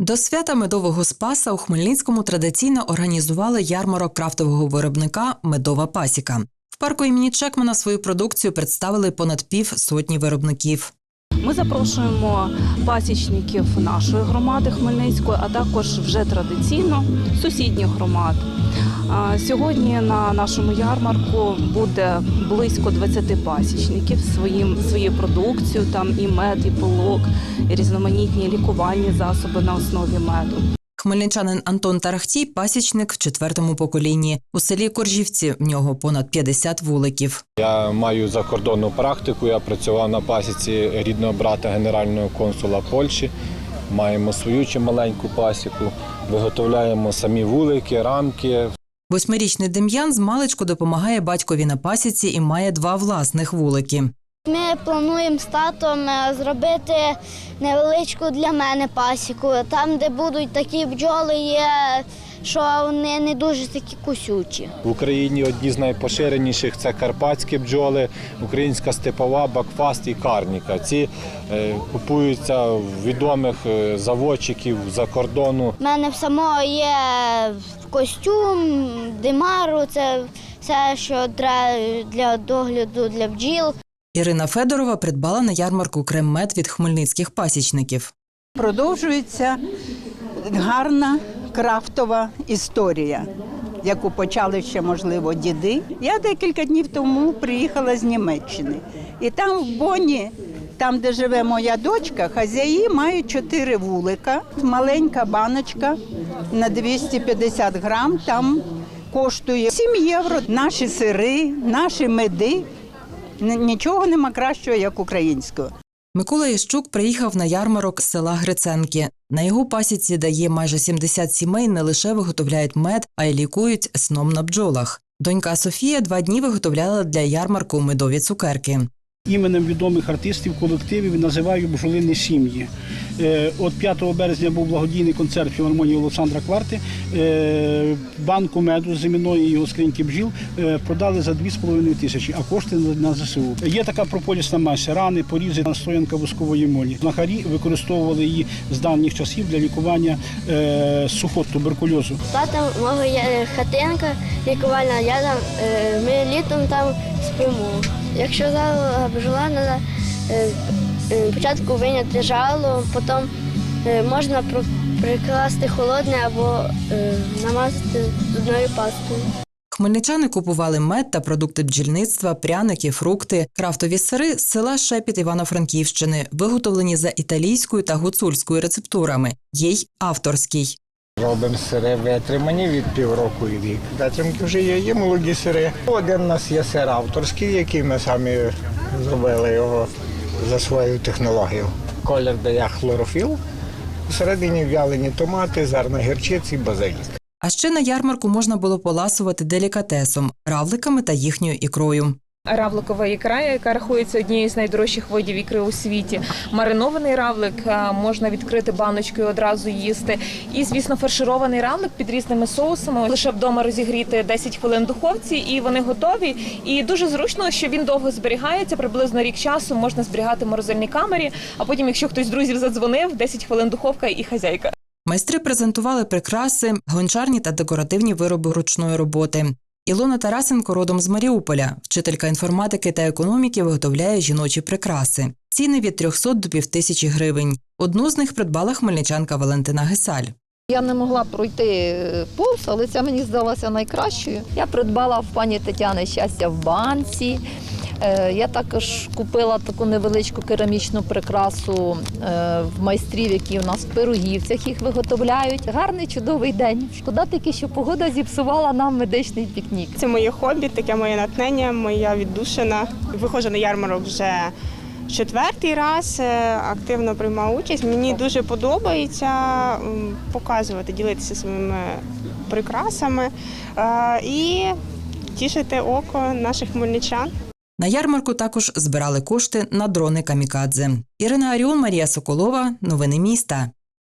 До свята медового спаса у Хмельницькому традиційно організували ярмарок крафтового виробника Медова пасіка. В парку імені Чекмана свою продукцію представили понад пів сотні виробників. Ми запрошуємо пасічників нашої громади Хмельницької, а також вже традиційно сусідніх громад. Сьогодні на нашому ярмарку буде близько 20 пасічників своїм своєю продукцією. Там і мед, і пилок, і різноманітні лікувальні засоби на основі меду. Хмельничанин Антон Тарахтій пасічник в четвертому поколінні. У селі Коржівці в нього понад 50 вуликів. Я маю закордонну практику. Я працював на пасіці рідного брата генерального консула Польщі. Маємо свою чималеньку пасіку, виготовляємо самі вулики, рамки. Восьмирічний Дем'ян з маличку допомагає батькові на пасіці і має два власних вулики. Ми плануємо з татом е, зробити невеличку для мене пасіку. Там, де будуть такі бджоли, є, що вони не дуже такі кусючі. В Україні одні з найпоширеніших це карпатські бджоли, українська степова, бакфаст і карніка. Ці е, купуються в відомих е, заводчиків за кордону. У мене в самого є костюм, димару, це все, що треба для догляду для бджіл. Ірина Федорова придбала на ярмарку крем-мед від хмельницьких пасічників. Продовжується гарна крафтова історія, яку почали ще, можливо, діди. Я декілька днів тому приїхала з Німеччини. І там в Бонні, там, де живе моя дочка, хазяї мають чотири вулика, маленька баночка на 250 грам. Там коштує 7 євро. Наші сири, наші меди. Нічого нема кращого, як українського. Микола Ящук приїхав на ярмарок з села Гриценки. На його пасіці дає майже 70 сімей не лише виготовляють мед, а й лікують сном на бджолах. Донька Софія два дні виготовляла для ярмарку медові цукерки. іменем відомих артистів колективів називаю бджолини сім'ї. Е, От 5 березня був благодійний концерт філармонії Олександра Кварти. Е, Банку меду з іменної його скриньки бджіл е, продали за 2,5 тисячі, а кошти на ЗСУ. Є така прополісна мася, рани, порізи, настоянка воскової молі. Знахарі використовували її з давніх часів для лікування сухот туберкульозу. Тата мого є хатинка лікувальна, я там, ми літом там спимо. Якщо зала бджола, треба спочатку виняти жало, потім е, можна про- прикласти холодне або е, намазати зубною пастою. Хмельничани купували мед та продукти бджільництва, пряники, фрукти, крафтові сири з села Шепіт Івано-Франківщини, виготовлені за італійською та гуцульською рецептурами. Є й авторський. Робимо сири витримані від півроку і рік. Витримки вже є, є молоді сири. Один у нас є сир авторський, який ми самі зробили його за свою технологію. Колір дає хлорофіл. Всередині в'ялені томати, зерна гірчиці, базилік. А ще на ярмарку можна було поласувати делікатесом, равликами та їхньою ікрою. Равликова ікра, яка рахується однією з найдорожчих видів ікри у світі. Маринований равлик можна відкрити баночкою одразу їсти. І, звісно, фарширований равлик під різними соусами. Лише вдома розігріти 10 хвилин в духовці, і вони готові. І дуже зручно, що він довго зберігається. Приблизно рік часу можна зберігати в морозильній камері. А потім, якщо хтось з друзів задзвонив, 10 хвилин духовка і хазяйка. Майстри презентували прикраси, гончарні та декоративні вироби ручної роботи. Ілона Тарасенко родом з Маріуполя, вчителька інформатики та економіки, виготовляє жіночі прикраси. Ціни від 300 до півтисячі гривень. Одну з них придбала хмельничанка Валентина Гесаль. Я не могла пройти е, повз, але ця мені здалася найкращою. Я придбала в пані Тетяни щастя в банці. Е, Я також купила таку невеличку керамічну прикрасу е, в майстрів, які у нас в пирогівцях їх виготовляють. Гарний чудовий день. Шкода тільки, що погода зіпсувала нам медичний пікнік. Це моє хобі, таке моє натхнення, моя віддушина. Виходжу на ярмарок вже четвертий раз, е, активно приймаю участь. Мені дуже подобається показувати, ділитися своїми прикрасами і тішити око наших хмельничан. На ярмарку також збирали кошти на дрони камікадзе. Ірина Аріон, Марія Соколова. Новини міста.